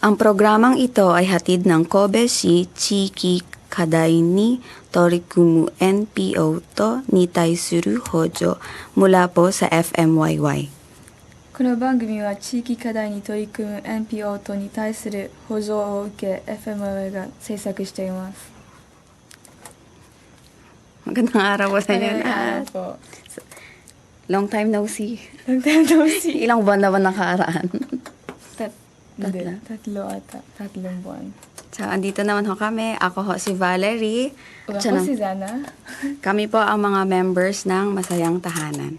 Ang programang ito ay hatid ng Kobeshi Chiki Kadai ni Torikumu NPO to Nitai Suru Hojo mula po sa FMYY. この番組は地域課題に取り組む NPO 等に対する補助を受け FMI が制作しています。 Magandang araw po sa inyo Ano lahat. po? Long time no see. Long time no see. Ilang buwan naman nakaraan. Tat Tatlo. hindi, tatlo ata. Tatlong buwan. so, andito naman ho kami. Ako ho si Valerie. Ako Siya ng- si Zana. Kami po ang mga members ng Masayang Tahanan.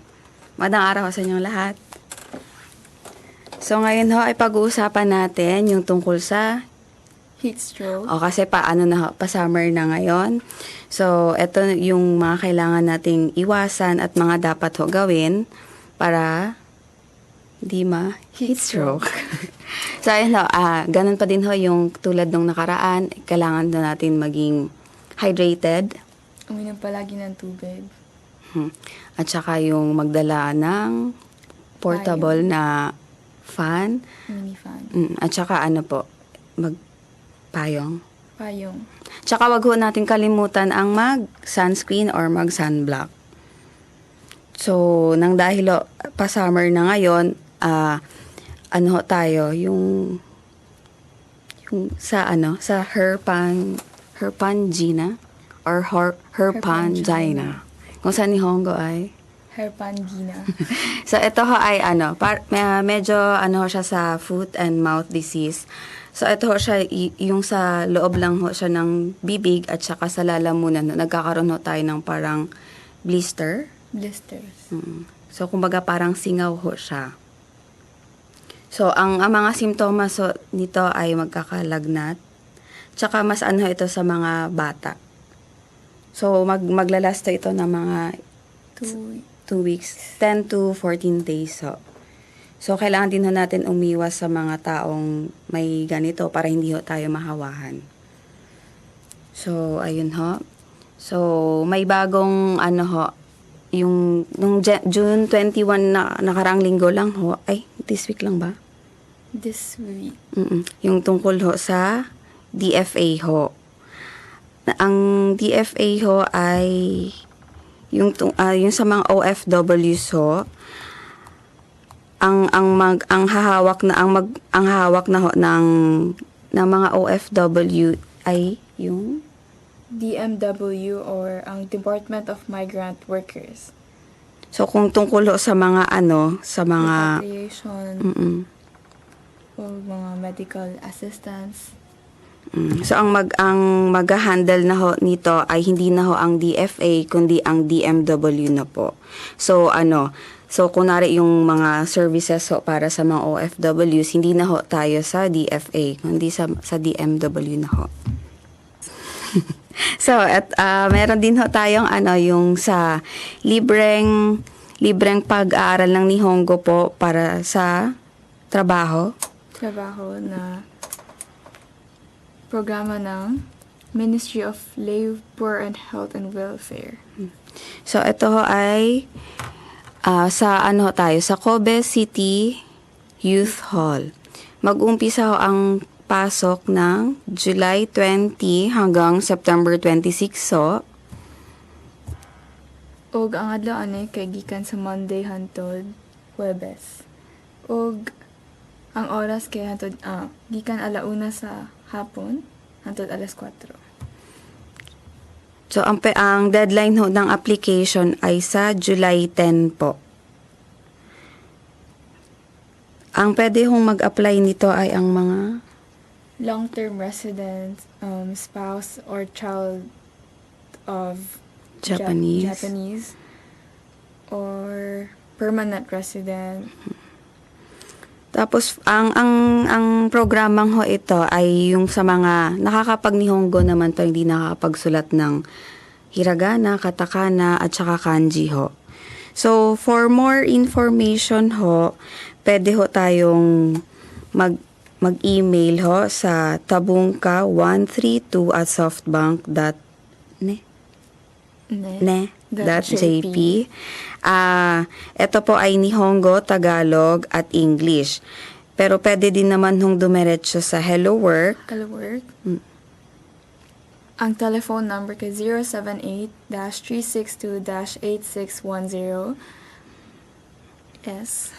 Magandang araw sa inyong lahat. So ngayon ho ay pag-uusapan natin yung tungkol sa Heat stroke. o kasi paano na ho, pa summer na ngayon. So ito yung mga kailangan nating iwasan at mga dapat ho gawin para di ma heat stroke. so ayun ho, ah, ganun pa din ho yung tulad nung nakaraan, kailangan na natin maging hydrated. Uminom palagi ng tubig. Hmm. At saka yung magdala ng portable na fan. Mini fan. Mm, At saka ano po, magpayong. Payong. Tsaka wag ho natin kalimutan ang mag-sunscreen or mag-sunblock. So, nang dahil pa-summer na ngayon, ah, ano tayo, yung, yung sa ano, sa Herpan, Herpangina or Her, Herpangina. Kung saan ni Hongo ay? Herpangina. So ito ho ay ano, par, me- medyo ano ho siya sa foot and mouth disease. So ito ho siya yung sa loob lang ho siya ng bibig at saka sa lalamunan nagkakaroon ho tayo ng parang blister. Blisters. Mm. So kumbaga parang singaw ho siya. So ang, ang mga simptomas ho, nito ay magkakalagnat. Tsaka mas ano ito sa mga bata. So mag maglalasta ito ng mga Two, 2 weeks, 10 to 14 days ho. So, kailangan din natin umiwas sa mga taong may ganito para hindi ho tayo mahawahan. So, ayun ho. So, may bagong ano ho, yung nung June 21 na nakarang linggo lang ho, ay, this week lang ba? This week. Mm-mm. Yung tungkol ho sa DFA ho. Na- Ang DFA ho ay yung tung- ah, yung sa mga OFWs ho ang ang mag ang hahawak na ang mag ang hawak na ho ng ng mga OFW ay yung DMW or ang Department of Migrant Workers. so kung tungkol ho sa mga ano sa mga Repatriation mm o mga medical assistance. Mm. So ang mag ang mag-handle na ho nito ay hindi na ho ang DFA kundi ang DMW na po. So ano, so kunari yung mga services ho para sa mga OFWs, hindi na ho tayo sa DFA kundi sa sa DMW na ho. so at ah, meron din ho tayong ano yung sa libreng libreng pag-aaral ng Nihongo po para sa trabaho. Trabaho na programa ng Ministry of Labor and Health and Welfare. So, ito ho ay ah, sa ano tayo, sa Kobe City Youth Hall. Mag-umpisa ho ang pasok ng July 20 hanggang September 26 so. Og ang adlaw ani kay gikan sa Monday hantod Huwebes. Og ang oras kay hantod ah, gikan alauna sa hapon hantod alas 4. So, ang, pe- ang deadline ho ng application ay sa July 10 po. Ang pwede hong mag-apply nito ay ang mga Long-term resident, um, spouse or child of Ja- Japanese. Japanese or permanent resident. Tapos ang ang ang programang ho ito ay yung sa mga nakakapag-nihongo naman pero hindi nakakapagsulat ng hiragana, katakana at saka kanji ho. So for more information ho, pwede ho tayong mag mag-email ho sa tabungka132 at softbank.ne Ne. ne Dot .jp. Ah, ito po ay Nihongo, Tagalog at English. Pero pwede din naman hong dumiretso sa Hello Work. Hello Work. Mm. Ang telephone number kay 078-362-8610. Yes.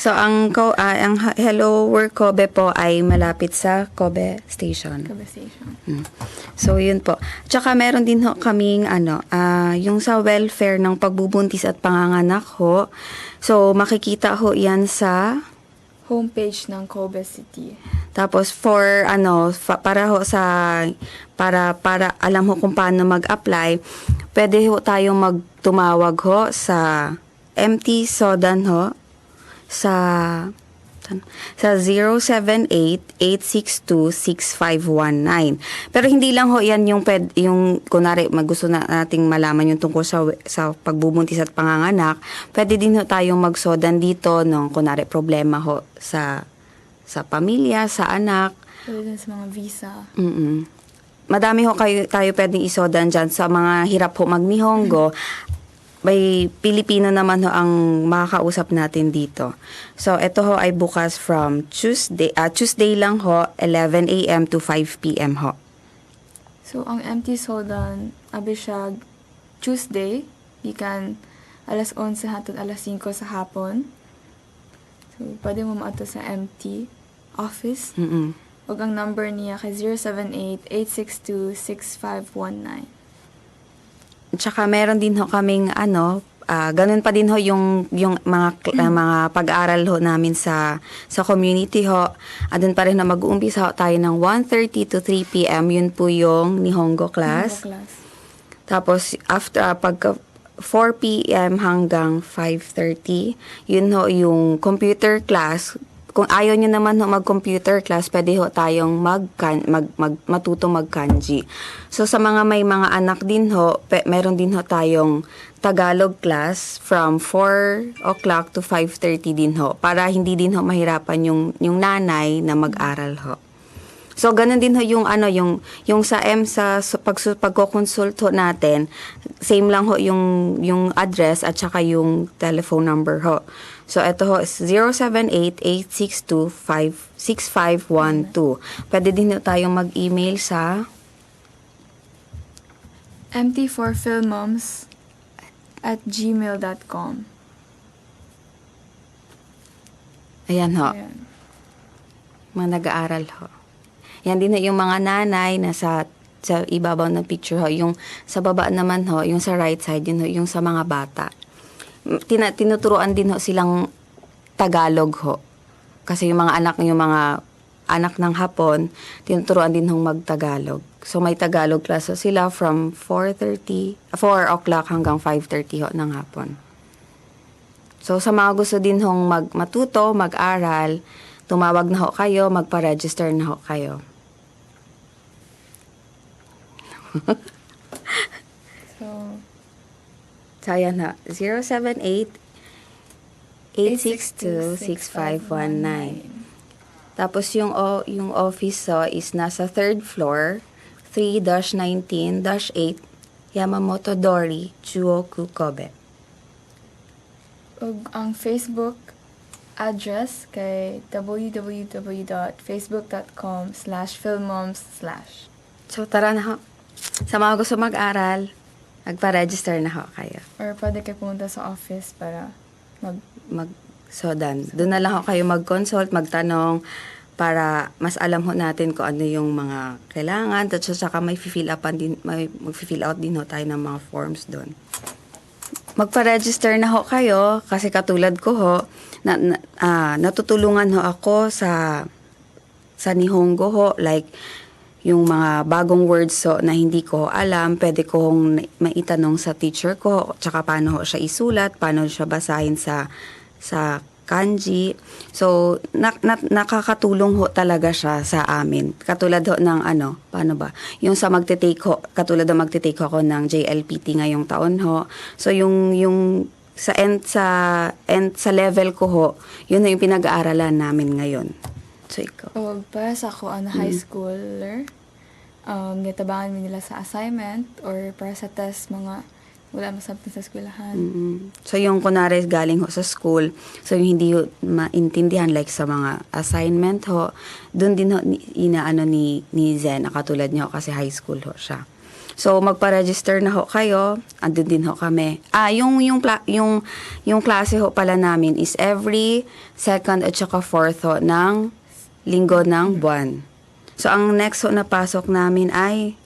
So ang ko ah, ang Hello Work Kobe po ay malapit sa Kobe Station. Kabe Station. Mm. So yun po. Tsaka meron din ho kaming ano, ah, yung sa welfare ng pagbubuntis at panganganak ho. So makikita ho 'yan sa Homepage ng Kobe City. tapos for ano fa- para ho sa para para alam ho kung paano mag-apply, pwede ho tayong magtumawag ho sa MT Sodan ho sa sa 078-862-6519. Pero hindi lang ho yan yung, ped, yung kunwari magusto na nating malaman yung tungkol sa, sa pagbubuntis at panganganak. Pwede din ho tayong magsodan dito nung kunwari problema ho sa sa pamilya, sa anak. Pwede sa mga visa. Mm-mm. Madami ho kayo, tayo pwedeng isodan dyan sa mga hirap ho magnihongo. May Pilipino naman ho ang makakausap natin dito. So, ito ho ay bukas from Tuesday, ah, Tuesday lang ho, 11 a.m. to 5 p.m. ho. So, ang empty sodan, abi siya Tuesday, ikan alas 11 hatod alas 5 sa hapon. So, pwede mo maato sa empty office. Mm-mm. O ang number niya kay 078-862-6519. Tsaka meron din ho kaming ano, ah, ganun pa din ho yung yung mga ah, mga pag-aaral ho namin sa sa community ho. Adun pa rin na mag-uumpisa ho tayo ng 1:30 to 3 PM. Yun po yung Nihongo class. Ano class. Tapos after ah, pagka 4 PM hanggang 5:30, yun ho yung computer class. Kung ayaw nyo naman ho mag-computer class, pwede ho tayong mag, mag, mag matuto mag-kanji. So sa mga may mga anak din ho, pe, meron din ho tayong Tagalog class from 4 o'clock to 5.30 din ho. Para hindi din ho mahirapan yung, yung nanay na mag-aral ho. So ganun din ho yung ano yung yung sa M sa sa pag pagko-consult ho natin, same lang ho yung yung address at saka yung telephone number ho. So ito ho is 078-862-6512. Pwede din tayong mag-email sa empty4filmmoms at gmail.com. Ayan ho, Ayan. mga nag-aaral ho. Yan din ho yung mga nanay na sa sa ibabaw ng picture ho. Yung sa baba naman ho, yung sa right side, yun ho, yung sa mga bata. Tina, tinuturuan din ho silang Tagalog ho. Kasi yung mga anak, yung mga anak ng Hapon, tinuturuan din hong mag-Tagalog. So may Tagalog class ho sila from 4.30, 4 o'clock hanggang 5.30 ho ng hapon. So sa mga gusto din hong mag matuto, mag-aral, tumawag na ho kayo, magpa-register na ho kayo. So, So, ayan na. 078-862-6519. Tapos, yung, o, yung office so, is nasa third floor, 3-19-8, Yamamoto Dori, Chuoku, Kobe. ug ang Facebook address kay www.facebook.com slash filmmoms slash. So, tara na ho. Sa mga gusto mag-aral, magpa-register na ho kayo. Or pwede kayo pumunta sa office para mag mag sodan. Doon na lang ho kayo mag-consult, magtanong para mas alam ho natin kung ano yung mga kailangan at saka may fill upan din may mag-fill out din ho tayo ng mga forms doon. Magpa-register na ho kayo kasi katulad ko ho na, na ah, natutulungan ho ako sa sa Nihongo ho like yung mga bagong words so na hindi ko alam, pwede kong maitanong sa teacher ko, tsaka paano siya isulat, paano siya basahin sa sa kanji. So, na, na- nakakatulong ho talaga siya sa amin. Katulad ho ng ano, paano ba? Yung sa magte-take ho, katulad ho magte-take ho ako ng JLPT ngayong taon ho. So, yung, yung sa end sa end sa level ko ho, yun na yung pinag-aaralan namin ngayon. So, ikaw. sa ako ang high schooler um gitabangan mi nila sa assignment or para sa test mga wala masabtan sa eskwelahan. Mm. So yung kunwari galing ho sa school, so yung hindi ho maintindihan like sa mga assignment ho, doon din ho ni- inaano ni ni Zen, na katulad niyo kasi high school ho siya. So magpa-register na ho kayo, andun din ho kami. Ah, yung yung pla- yung yung klase ho pala namin is every second at saka fourth ho ng linggo ng buwan. So ang next ho na pasok namin ay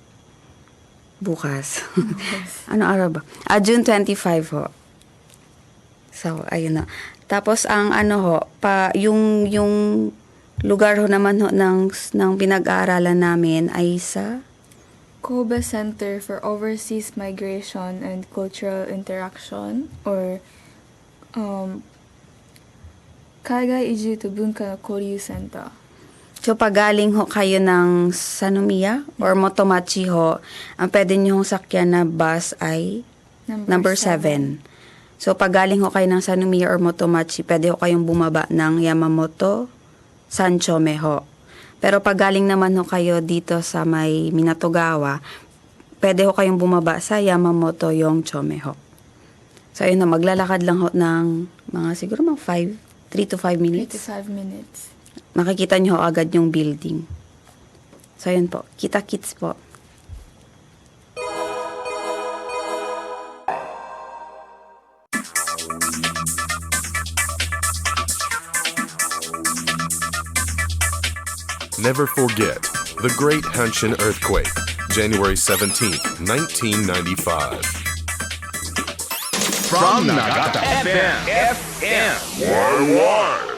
bukas. ano araw ba? Ah, June 25 ho. So, ayun na. Tapos ang ano ho, pa yung yung lugar ho naman ho ng ng pinag-aaralan namin ay sa Kobe Center for Overseas Migration and Cultural Interaction or um, Kaigai Iju to Bunka Koryu Center. So, pag galing ho kayo ng Sanomiya or Motomachi ho, ang pwede nyo hong sakyan na bus ay number 7. So, pag galing ho kayo ng Sanomiya or Motomachi, pwede ho kayong bumaba ng Yamamoto, Sanchome ho. Pero pag galing naman ho kayo dito sa may Minatogawa, pwede ho kayong bumaba sa Yamamoto Yongchome ho. So, ayun na, maglalakad lang ho ng mga siguro mga 5, 3 to 5 minutes. 85 minutes. Makikita nyo agad yung building. So, yun po. Kita-kits po. Never forget the Great Hanshin Earthquake, January 17, 1995. From Nagata FM. FM. Why?